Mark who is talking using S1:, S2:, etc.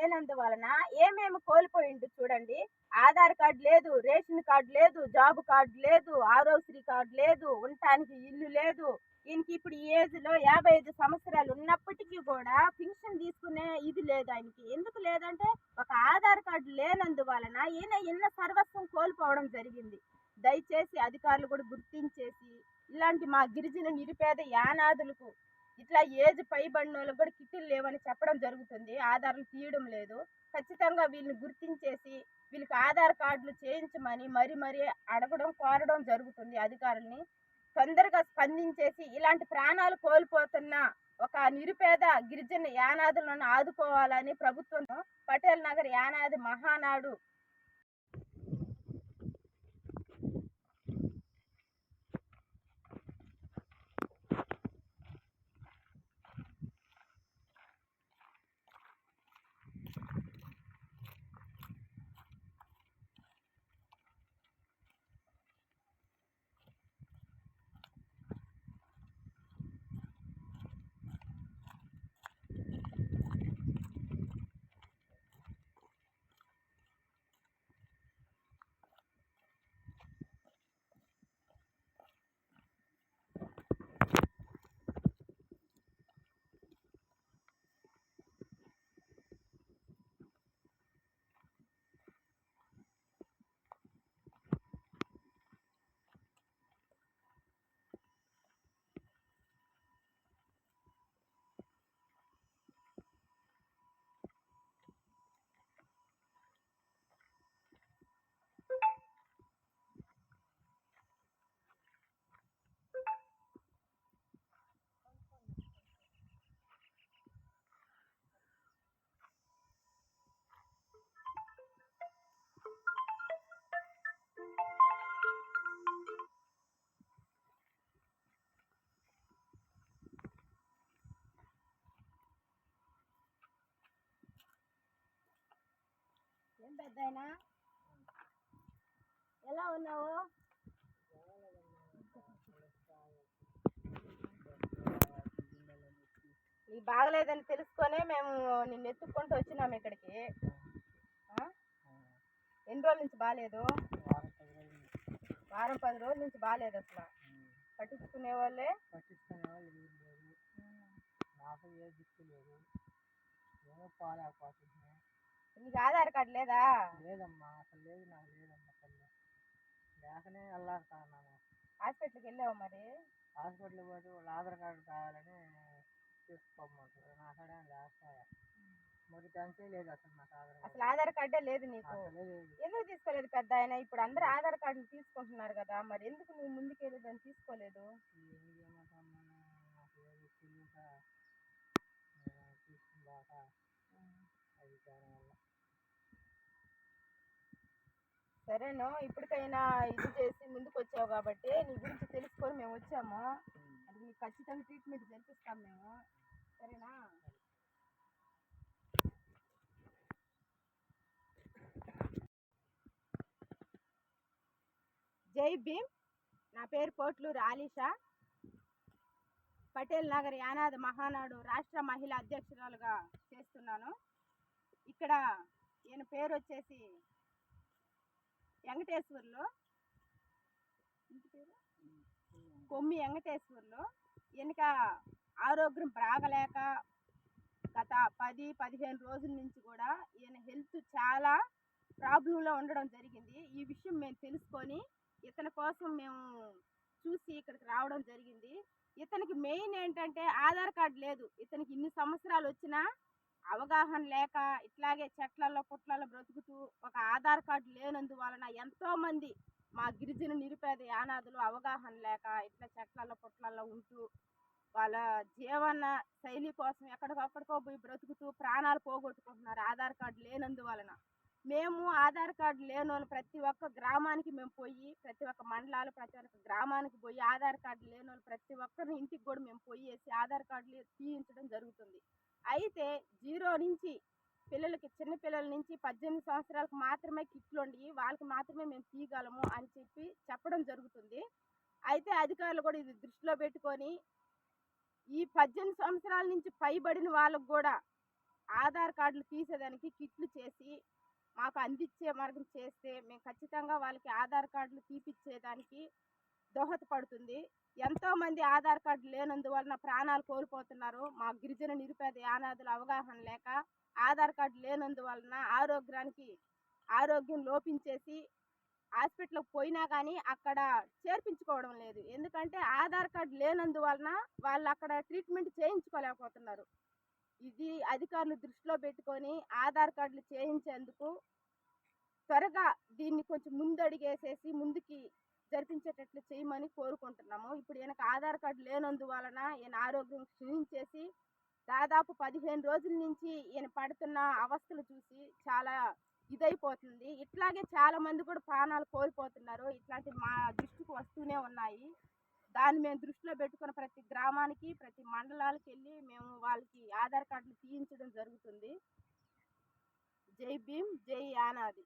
S1: లేనందువలన ఏమేమి కోల్పోయిండు చూడండి. ఆధార్ కార్డు లేదు రేషన్ కార్డు లేదు జాబ్ కార్డు లేదు ఆరోగ్యశ్రీ కార్డు లేదు ఉండటానికి ఇల్లు లేదు. ఈయనకి ఇప్పుడు ఈ ఏజ్లో యాభై ఐదు సంవత్సరాలు ఉన్నప్పటికీ కూడా పింఛన్ తీసుకునే ఇది లేదు ఆయనకి. ఎందుకు లేదంటే ఒక ఆధార్ కార్డు లేనందువలన ఈయన ఎన్న సర్వస్వం కోల్పోవడం జరిగింది. దయచేసి అధికారులు కూడా గుర్తించేసి ఇలాంటి మా గిరిజన నిరుపేద యానాదులకు ఇట్లా ఏజ్ పైబడిన వాళ్ళకి కూడా కిట్లు లేవని చెప్పడం జరుగుతుంది. ఆధార్లు తీయడం లేదు. ఖచ్చితంగా వీళ్ళని గుర్తించేసి వీళ్ళకి ఆధార్ కార్డులు చేయించమని మరి మరీ అడగడం కోరడం జరుగుతుంది అధికారుల్ని. తొందరగా స్పందించేసి ఇలాంటి ప్రాణాలు కోల్పోతున్న ఒక నిరుపేద గిరిజన యానాదులను ఆదుకోవాలని ప్రభుత్వం పటేల్ నగర్ యానాది మహానాడు ఏం ఎలా ఉన్నావు? నీకు బాగలేదని తెలుసుకొనే మేము నిన్ను ఎత్తుక్కుంటూ వచ్చినాము ఇక్కడికి. ఎన్ని రోజుల నుంచి బాగాలేదు వారం పది రోజుల నుంచి బాగాలేదు అసలు. పట్టించుకునే వాళ్ళే?
S2: పట్టించుకునే వాళ్ళు లేదు నాకు ఏ దిక్కు లేదు. నేను పాలేకపోతుంది
S1: నీకు ఆధార్ కార్డు లేదా?
S2: లేదమ్మా అసలు లేదు నాకు లేదమ్మా తల్లి. లేకనే వెళ్ళాడుతున్నాను
S1: హాస్పిటల్కి వెళ్ళావు మరి?
S2: హాస్పిటల్ పోతే వాళ్ళు ఆధార్ కార్డు కావాలని తీసుకోమంటారు. నా కాడ లేకపోయా మరి టెన్షన్ లేదు అసలు నాకు ఆధార్
S1: అసలు ఆధార్ కార్డే లేదు నీకు. ఎందుకు తీసుకోలేదు పెద్ద ఆయన? ఇప్పుడు అందరు ఆధార్ కార్డులు తీసుకుంటున్నారు కదా మరి ఎందుకు నువ్వు ముందుకెళ్ళి దాన్ని తీసుకోలేదు?
S2: తీసుకుందాక అది దానివల్ల.
S1: సరేను ఇప్పటికైనా ఇది చేసి ముందుకు వచ్చావు కాబట్టి నీ గురించి తెలుసుకొని మేము వచ్చాము. అది నీకు ఖచ్చితంగా ట్రీట్మెంట్ జరిపిస్తాం మేము. సరేనా? జై భీమ్. నా పేరు పోట్లూరు ఆలీషా. పటేల్ నగర్ యానాది మహానాడు రాష్ట్ర మహిళా అధ్యక్షురాలుగా చేస్తున్నాను. ఇక్కడ ఈయన పేరు వచ్చేసి వెంకటేశ్వర్లో. ఇంటి పేరు? కొమ్మి వెంకటేశ్వర్లో. వెనుక ఆరోగ్యం బాగలేక గత పది పదిహేను రోజుల నుంచి కూడా ఈయన హెల్త్ చాలా ప్రాబ్లంలో ఉండడం జరిగింది. ఈ విషయం మేము తెలుసుకొని ఇతని కోసం మేము చూసి ఇక్కడికి రావడం జరిగింది. ఇతనికి మెయిన్ ఏంటంటే ఆధార్ కార్డు లేదు. ఇతనికి ఇన్ని సంవత్సరాలు వచ్చినా అవగాహన లేక ఇట్లాగే చెట్లలో పుట్లలో బ్రతుకుతూ ఒక ఆధార్ కార్డు లేనందువలన ఎంతోమంది మా గిరిజన నిరుపేద యానాదులు అవగాహన లేక ఇట్లా చెట్లలో పుట్లలో ఉంటూ వాళ్ళ జీవన శైలి కోసం ఎక్కడికక్కడికో పోయి బ్రతుకుతూ ప్రాణాలు పోగొట్టుకుంటున్నారు ఆధార్ కార్డు లేనందువలన. మేము ఆధార్ కార్డు లేని వాళ్ళు ప్రతి ఒక్క గ్రామానికి మేము పోయి ప్రతి ఒక్క మండలాలు ప్రతి ఒక్క గ్రామానికి పోయి ఆధార్ కార్డు లేని వాళ్ళు ప్రతి ఒక్కరి ఇంటికి కూడా మేము పోయేసి ఆధార్ కార్డులు తీయించడం జరుగుతుంది. అయితే జీరో నుంచి పిల్లలకి చిన్నపిల్లల నుంచి పద్దెనిమిది సంవత్సరాలకు మాత్రమే కిట్లు ఉండి వాళ్ళకి మాత్రమే మేము తీయగలము అని చెప్పి చెప్పడం జరుగుతుంది. అయితే అధికారులు కూడా ఇది దృష్టిలో పెట్టుకొని ఈ పద్దెనిమిది సంవత్సరాల నుంచి పైబడిన వాళ్ళకు కూడా ఆధార్ కార్డులు తీసేదానికి కిట్లు చేసి మాకు అందించే మార్గం చేస్తే మేము ఖచ్చితంగా వాళ్ళకి ఆధార్ కార్డులు తీపిచ్చేదానికి దోహదపడుతుంది ఎంతో మంది ఆధార్ కార్డు లేనందువలన ప్రాణాలు కోల్పోతున్నారు. మా గిరిజన నిరుపేద యానాదుల అవగాహన లేక ఆధార్ కార్డు లేనందువలన ఆరోగ్యానికి ఆరోగ్యం లోపించేసి హాస్పిటల్కి పోయినా కానీ అక్కడ చేర్పించుకోవడం లేదు. ఎందుకంటే ఆధార్ కార్డు లేనందువలన వాళ్ళు అక్కడ ట్రీట్మెంట్ చేయించుకోలేకపోతున్నారు. ఇది అధికారులు దృష్టిలో పెట్టుకొని ఆధార్ కార్డులు చేయించేందుకు త్వరగా దీన్ని కొంచెం ముందడిగేసేసి ముందుకి జరిపించేటట్లు చేయమని కోరుకుంటున్నాము. ఇప్పుడు ఈయనకు ఆధార్ కార్డు లేనందువలన ఈయన ఆరోగ్యం క్షీణించేసి దాదాపు పదిహేను రోజుల నుంచి ఈయన పడుతున్న అవస్థలు చూసి చాలా ఇదైపోతుంది. ఇట్లాగే చాలా మంది కూడా ప్రాణాలు కోల్పోతున్నారు. ఇట్లాంటి మా దృష్టికి వస్తూనే ఉన్నాయి. దాన్ని మేము దృష్టిలో పెట్టుకుని ప్రతి గ్రామానికి ప్రతి మండలాలకు వెళ్ళి మేము వాళ్ళకి ఆధార్ కార్డులు తీయించడం జరుగుతుంది. జై భీమ్ జై యానాది.